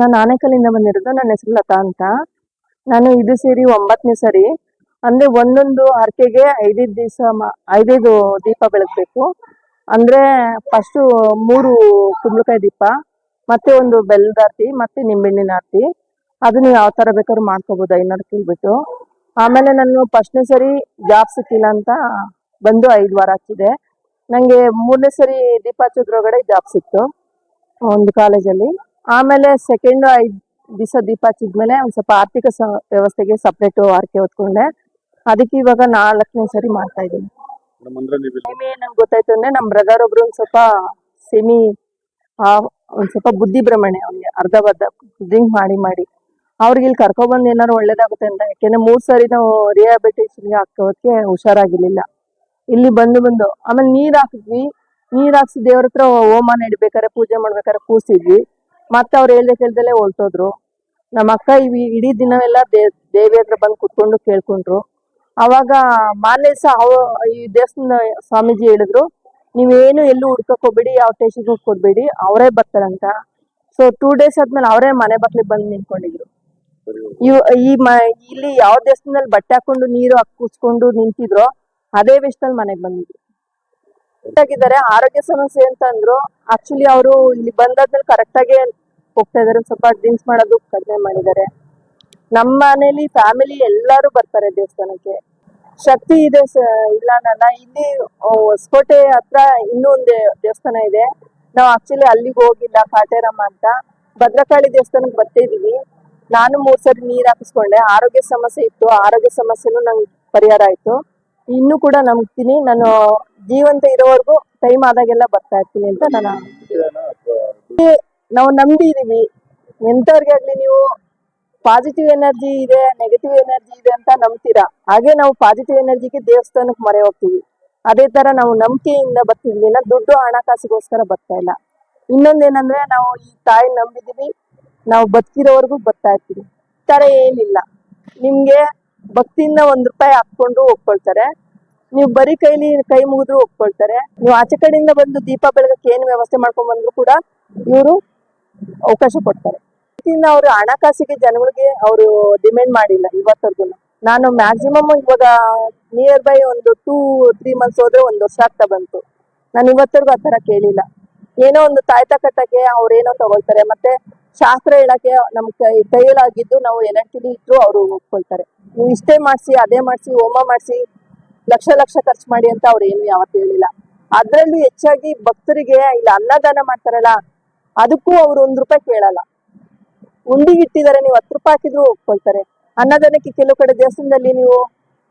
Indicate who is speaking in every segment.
Speaker 1: ನಾನು ಆನೇಕಲ್ಲಿಂದ ಬಂದಿರೋದು, ನನ್ನ ಹೆಸರು ಲತಾ ಅಂತ. ನಾನು ಇದು ಸೇರಿ ಒಂಬತ್ತನೇ ಸರಿ. ಅಂದ್ರೆ ಒಂದೊಂದು ಹರಕೆಗೆ ಐದೈದು ದಿವಸ ಐದೈದು ದೀಪ ಬೆಳಗ್ಬೇಕು. ಅಂದ್ರೆ ಫಸ್ಟ್ ಮೂರು ಕುಂಬಳಕಾಯಿ ದೀಪ, ಮತ್ತೆ ಒಂದು ಬೆಲ್ಲದ ಆರತಿ, ಮತ್ತೆ ನಿಂಬೆಹಣ್ಣಿನ ಆರತಿ. ಅದನ್ನ ಯಾವ ತರ ಬೇಕಾದ್ರೂ ಮಾಡ್ಕೋಬಹುದು ಐನೂರು ಕೇಳ್ಬಿಟ್ಟು ಆಮೇಲೆ ನಾನು ಫಸ್ಟ್ನೇ ಸರಿ ಜಾಬ್ ಸಿಕ್ಕಿಲ್ಲ ಅಂತ ಬಂದು ಐದು ವಾರ ಹಚ್ಚಿದೆ ನಂಗೆ ಮೂರನೇ ಸರಿ ದೀಪ ಹಚ್ಚೋದ್ರೊಳಗಡೆ ಜಾಬ್ ಸಿಕ್ತು, ಒಂದು ಕಾಲೇಜಲ್ಲಿ ಆಮೇಲೆ ಸೆಕೆಂಡ್ ಐದ್ ದಿವಸ ದೀಪ ಹಚ್ಚಿದ್ಮೇಲೆ ಒಂದ್ ಸ್ವಲ್ಪ ಆರ್ಥಿಕ ವ್ಯವಸ್ಥೆಗೆ ಸಪ್ರೇಟ್ ಆರ್ಕೆ ಹೊತ್ಕೊಂಡೆ. ಅದಕ್ಕೆ ಇವಾಗ ನಾಲ್ಕನೇ ಸರಿ ಮಾಡ್ತಾ ಇದ್ದೀನಿ. ನಂಗೆ ಗೊತ್ತಾಯ್ತು ಅಂದ್ರೆ ನಮ್ಮ ಬ್ರದರ್ ಒಬ್ರು ಒಂದ್ ಸ್ವಲ್ಪ ಸೆಮಿ ಒಂದ್ ಸ್ವಲ್ಪ ಬುದ್ಧಿ ಭ್ರಮಣೆ ಅವ್ನಿಗೆ ಅರ್ಧ ಬರ್ಧ ಡ್ರಿಂಕ್ ಮಾಡಿ ಮಾಡಿ. ಅವ್ರಿಗೆ ಇಲ್ಲಿ ಕರ್ಕೊಬಂದು ಏನಾರು ಒಳ್ಳೇದಾಗುತ್ತೆ ಅಂತ ಯಾಕೆಂದ್ರೆ ಮೂರ್ ಸರಿ ನಾವು ರಿಹಾಬಿಟೇಷನ್ಗೆ ಹಾಕೋದಕ್ಕೆ ಹುಷಾರಾಗಿರ್ಲಿಲ್ಲ. ಇಲ್ಲಿ ಬಂದು ಬಂದು ಆಮೇಲೆ ನೀರ್ ಹಾಕಿದ್ವಿ. ನೀರ್ ಹಾಕ್ಸಿ ದೇವ್ರ ಹತ್ರ ಹೋಮ ನಡಿಬೇಕಾರೆ ಪೂಜೆ ಮಾಡ್ಬೇಕಾದ್ರೆ ಕೂಸಿದ್ವಿ ಮತ್ತೆ ಅವ್ರು ಹೇಳ್ದೆ ಕೇಳ್ದಲ್ಲೇ ಹೊಲ್ಟೋದ್ರು ನಮ್ಮ ಅಕ್ಕ ಇವಿ ಇಡೀ ದಿನವೆಲ್ಲ ದೇ ದೇವಿ ಹತ್ರ ಬಂದು ಕುತ್ಕೊಂಡು ಕೇಳ್ಕೊಂಡ್ರು. ಅವಾಗ ಮಾನ್ಯ ದಿವಸ ಅವ ಈ ದೇವಸ್ಥಾನ ಸ್ವಾಮೀಜಿ ಹೇಳಿದ್ರು, ನೀವೇನು ಎಲ್ಲೂ ಹುಡ್ಕಕ್ ಹೋಗ್ಬೇಡಿ, ಯಾವ ಟೇಷನ್ಗೂ ಕೊಡ್ಬೇಡಿ ಅವರೇ ಬರ್ತಾರಂತ. ಸೊ ಟೂ ಡೇಸ್ ಆದ್ಮೇಲೆ ಅವರೇ ಮನೆ ಬಾಕ್ಲಿಗೆ ಬಂದು ನಿಂತ್ಕೊಂಡಿದ್ರು. ಇವ್ ಈ ಮ ಇಲ್ಲಿ ಯಾವ ದೇವಸ್ಥಾನದಲ್ಲಿ ಬಟ್ಟೆ ಹಾಕೊಂಡು ನೀರು ಕುಚ್ಕೊಂಡು ನಿಂತಿದ್ರೋ, ಅದೇ ವೇಷದಲ್ಲಿ ಮನೆಗೆ ಬಂದಿದ್ರು. ಆರೋಗ್ಯ ಸಮಸ್ಯೆ ಅಂತ ಅಂದ್ರು ಆಕ್ಚುಲಿ ಅವರು ಇಲ್ಲಿ ಬಂದಾದ್ಮೇಲೆ ಕರೆಕ್ಟ್ ಆಗಿ ಹೋಗ್ತಾ ಇದಾರೆ. ಸ್ವಲ್ಪ ಡ್ರಿಂಕ್ಸ್ ಮಾಡೋದು ಕಡಿಮೆ ಮಾಡಿದ್ದಾರೆ. ನಮ್ಮ ಮನೇಲಿ ಫ್ಯಾಮಿಲಿ ಎಲ್ಲರೂ ಬರ್ತಾರೆ ದೇವಸ್ಥಾನಕ್ಕೆ. ಶಕ್ತಿ ಇದೆ ಇಲ್ಲ ನನ್ನ ಇಲ್ಲಿ ಹೊಸಕೋಟೆ ಹತ್ರ ಇನ್ನೂ ಒಂದು ದೇವಸ್ಥಾನ ಇದೆ. ನಾವು ಆಕ್ಚುಲಿ ಅಲ್ಲಿಗೆ ಹೋಗಿಲ್ಲ ಕಾಟೇರಮ್ಮ ಅಂತ. ಭದ್ರಕಾಳಿ ದೇವಸ್ಥಾನಕ್ಕೆ ಬರ್ತಿದೀವಿ. ನಾನು ಮೂರ್ ಸರಿ ನೀರ್ ಹಾಕಿಸ್ಕೊಂಡೆ. ಆರೋಗ್ಯ ಸಮಸ್ಯೆ ಇತ್ತು. ಆರೋಗ್ಯ ಸಮಸ್ಯೆನೂ ನಂಗೆ ಪರಿಹಾರ ಆಯ್ತು. ಇನ್ನು ಕೂಡ ನಂಬ್ತೀನಿ. ನಾನು ಜೀವಂತ ಇರೋವರೆಗೂ ಟೈಮ್ ಆದಾಗೆಲ್ಲ ಬರ್ತಾ ಇರ್ತೀನಿ ಅಂತ ನಾನು ನಾವು ನಂಬಿದೀವಿ. ಎಂತವ್ರಿಗೆ ಆಗ್ಲಿ ನೀವು ಪಾಸಿಟಿವ್ ಎನರ್ಜಿ ಇದೆ ನೆಗೆಟಿವ್ ಎನರ್ಜಿ ಇದೆ ಅಂತ ನಂಬ್ತೀರಾ? ಹಾಗೆ ನಾವು ಪಾಸಿಟಿವ್ ಎನರ್ಜಿಗೆ ದೇವಸ್ಥಾನಕ್ಕೆ ಮೊರೆ ಹೋಗ್ತೀವಿ. ಅದೇ ತರ ನಾವು ನಂಬಿಕೆಯಿಂದ ಬರ್ತಿದ್ವಿ ನಾ ದುಡ್ಡು ಹಣಕಾಸಿಗೋಸ್ಕರ ಬರ್ತಾ ಇಲ್ಲ. ಇನ್ನೊಂದೇನಂದ್ರೆ ನಾವು ಈ ತಾಯಿ ನಂಬಿದೀವಿ. ನಾವು ಬದುಕಿರೋವರೆಗೂ ಬರ್ತಾ ಇರ್ತೀವಿ. ತರ ಏನಿಲ್ಲ. ನಿಮ್ಗೆ ಭಕ್ತಿಯಿಂದ ಒಂದ್ ರೂಪಾಯಿ ಹಾಕೊಂಡು ಒಪ್ಕೊಳ್ತಾರೆ. ನೀವು ಬರೀ ಕೈಲಿ ಕೈ ಮುಗಿದ್ರು ಒಪ್ಕೊಳ್ತಾರೆ. ನೀವು ಆಚೆ ಕಡೆಯಿಂದ ಬಂದು ದೀಪ ಬೆಳಗಕ್ಕೆ ಏನು ವ್ಯವಸ್ಥೆ ಮಾಡ್ಕೊಂಡ್ ಬಂದ್ರು ಕೂಡ ಇವರು ಅವಕಾಶ ಕೊಡ್ತಾರೆ. ಇನ್ನು ಅವರು ಹಣಕಾಸಿಗೆ ಜನಗಳಿಗೆ ಅವರು ಡಿಮ್ಯಾಂಡ್ ಮಾಡಿಲ್ಲ ಇವತ್ತರ್ಗು ನಾನು ಮ್ಯಾಕ್ಸಿಮಮ್ ಇವಾಗ ನಿಯರ್ ಬೈ ಒಂದು ಟೂ ತ್ರೀ ಮಂತ್ಸ್ ಹೋದ್ರೆ ಒಂದು ವರ್ಷ ಆಗ್ತಾ ಬಂತು. ನಾನು ಇವತ್ತರ್ಗು ಆ ತರ ಕೇಳಿಲ್ಲ. ಏನೋ ಒಂದು ತಾಯ್ತ ಕಟ್ಟಕ್ಕೆ ಅವ್ರೇನೋ ತಗೊಳ್ತಾರೆ, ಮತ್ತೆ ಶಾಸ್ತ್ರ ಹೇಳಕ್ಕೆ ನಮ್ ಕೈ, ಕೈಯಲ್ಲಾಗಿದ್ದು ನಾವು ಎನರ್ಜಿಲಿ ಇಟ್ರು ಅವರು ಒಪ್ಕೊಳ್ತಾರೆ. ನೀವು ಇಷ್ಟೇ ಮಾಡ್ಸಿ, ಅದೇ ಮಾಡ್ಸಿ, ಹೋಮ ಮಾಡ್ಸಿ, ಲಕ್ಷ ಲಕ್ಷ ಖರ್ಚು ಮಾಡಿ ಅಂತ ಅವ್ರು ಏನು ಯಾವತ್ತೂ ಹೇಳಿಲ್ಲ. ಅದ್ರಲ್ಲೂ ಹೆಚ್ಚಾಗಿ ಭಕ್ತರಿಗೆ ಇಲ್ಲ, ಅನ್ನದಾನ ಮಾಡ್ತಾರಲ್ಲ ಅದಕ್ಕೂ ಅವ್ರು ಒಂದ್ ರೂಪಾಯಿ ಕೇಳಲ್ಲ. ಉಂಡಿ ಇಟ್ಟಿದ್ದಾರೆ ನೀವು ಹತ್ತು ರೂಪಾಯಿ ಹಾಕಿದ್ರು ಒಪ್ಕೊಳ್ತಾರೆ ಅನ್ನದಾನಕ್ಕೆ ಕೆಲವು ಕಡೆ ದೇವಸ್ಥಾನದಲ್ಲಿ ನೀವು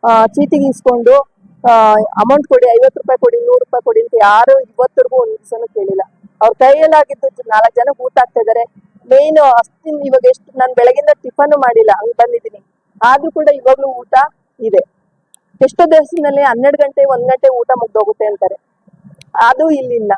Speaker 1: ಆ, ಚೀಟಿಗೆ ಇಸ್ಕೊಂಡು ಅಮೌಂಟ್ ಕೊಡಿ ಐವತ್ತು ರೂಪಾಯಿ ಕೊಡಿ ನೂರು ರೂಪಾಯಿ ಕೊಡಿ ಅಂತ ಯಾರು ಇವತ್ತರೆಗೂ ಒಂದ್ ದಿವಸನೂ ಕೇಳಿಲ್ಲ. ಅವ್ರ ಕೈಯಲ್ಲಾಗಿದ್ದು ನಾಲ್ಕು ಜನ ಊಟ ಆಗ್ತಾ ಇದಾರೆ ಮೇನ್ ಅಷ್ಟಿನ್ ಇವಾಗ ಎಷ್ಟು ನಾನು ಬೆಳಗಿಂದ ಟಿಫನ್ ಮಾಡಿಲ್ಲ ಹಂಗ್ ಬಂದಿದ್ದೀನಿ. ಆದ್ರೂ ಕೂಡ ಇವಾಗ್ಲೂ ಊಟ ಇದೆ. ಎಷ್ಟೋ ದೇವಸ್ಥಾನದಲ್ಲಿ ಹನ್ನೆರಡು ಗಂಟೆ ಒಂದ್ ಗಂಟೆ ಊಟ ಮುಗ್ದೋಗುತ್ತೆ ಅಂತಾರೆ. ಅದು ಇಲ್ಲಿಲ್ಲ.